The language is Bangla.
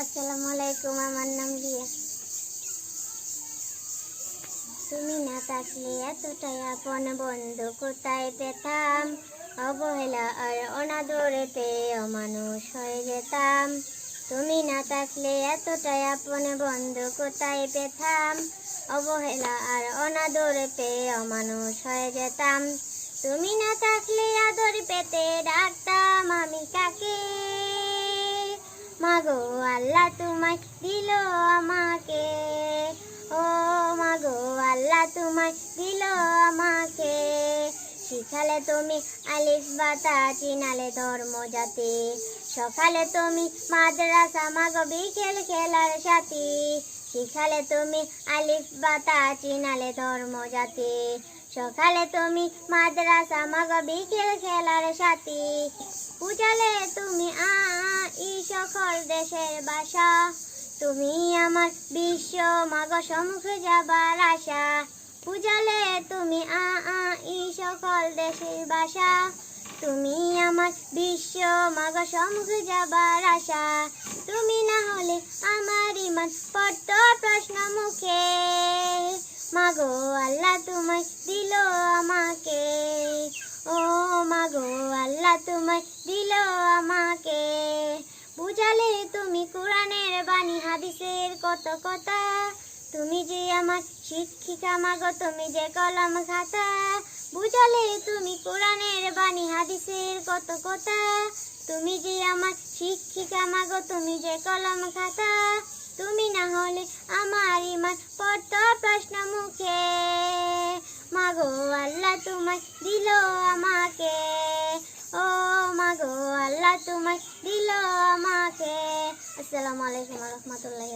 আসসালামু আলাইকুম, আমার নাম রিয়া। তুমি না থাকলে এতটাই আপন বন্ধু, কোথায় পেতাম? অবহেলা আর অনাদরেতে অমানুষ হয়ে যেতাম। তুমি না থাকলে এতটাই আপন বন্ধু, কোথায় পেতাম? অবহেলা আর অনাদরেতে অমানুষ হয়ে যেতাম। তুমি না থাকলে আদর পেতে ডাকতাম আল্লাহ তোমায় দিল আমাকে। ও মাগো আল্লাহ তোমায় দিল আমাকে। শিখালে তুমি আলিফ বাতা চিনালে ধর্ম জাতি। সকালে তুমি মাদ্রাসা, মাগো বিকেল খেলার সাথী। শিখালে তুমি আলিফ বাতা চিনালে ধর্ম জাতি। সকালে তুমি মাদ্রাসা, মাগো বিকেল খেলার সাথী। বুঝালে তুমি আ সকল দেশের ভাষা তুমি আমার বিশ্ব মাগ সম্মুখে যাবার আশা। বুঝালে তুমি আ আ, ই সকল দেশের ভাষা তুমি আমার বিশ্ব মাগ সম্মুখে যাবার আশা। তুমি না হলে আমার ইমান পড়ত প্রশ্ন মুখে। মাগো, আল্লাহ তোমায় দিল আমাকে। ও মাগো, আল্লাহ তোমায় দিল আমাকে বুঝালে তুমি বাণী হাদিসের কত কথা? তুমি যে আমার শিক্ষিকা মাগো তুমি যে কলম খাতা। বুঝালে তুমি কোরআনের বাণী, হাদিসের কত কথা? তুমি যে আমার শিক্ষিকা মাগো তুমি যে কলম খাতা। তুমি না হলে আমার ইমান পড়ত প্রশ্ন মুখে। মাগো আল্লাহ তোমায় দিল আমাকে। ও মাগো আল্লাহ তোমায় দিল আসসালামু আলাইকুম রহমতুল্লাহ